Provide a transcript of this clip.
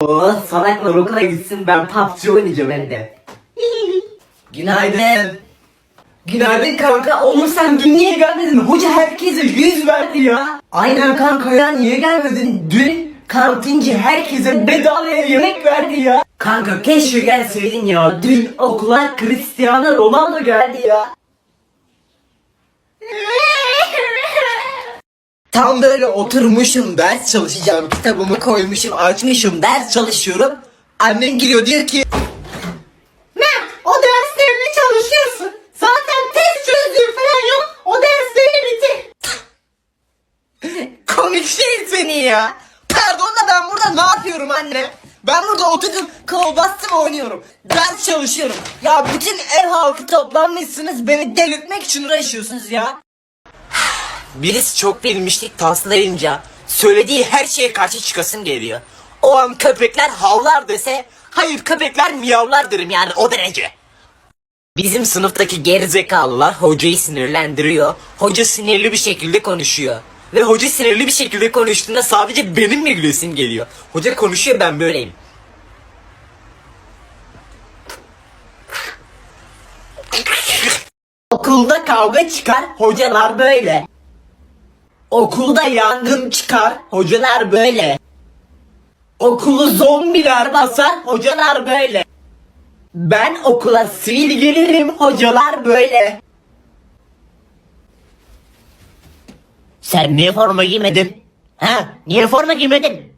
Oo, salaklar okula gitsin ben PUBG oynayacağım evde. Günaydın. Günaydın kanka. Oğlum sen dün niye gelmedin? Hoca herkese yüz verdi ya. Aynen kanka ya niye gelmedin? Dün kantinci herkese bedavaya yemek verdi ya. Kanka keşke gelseydin ya. Dün okula Cristiano Ronaldo geldi ya. Tam böyle oturmuşum ders çalışacağım kitabımı koymuşum açmışım ders çalışıyorum. Annem geliyor diyor ki Mert o derslerini çalışıyorsun. Zaten test çözdüğün falan yok. O derslerini bitir. Komik şey seni ya. Pardon da ben burada ne yapıyorum anne? Ben burada oturdum kol bastım oynuyorum. Ders çalışıyorum. Ya bütün ev halkı toplanmışsınız beni delirtmek için uğraşıyorsunuz ya. Birisi çok bilmişlik taslayınca söylediği her şeye karşı çıkasım geliyor. O an köpekler havlar dese hayır köpekler miyavlar derim yani o derece. Bizim sınıftaki gerizekalılar hocayı sinirlendiriyor. Hoca sinirli bir şekilde konuşuyor. Ve hoca sinirli bir şekilde konuştuğunda sadece benim mi gülesim geliyor. Hoca konuşuyor ben böyleyim. Okulda kavga çıkar, hocalar böyle. Okulda yangın çıkar, hocalar böyle. Okulu zombiler basar, hocalar böyle. Ben okula sivil gelirim, hocalar böyle. Sen niye forma giymedin? Ha? Niye forma giymedin?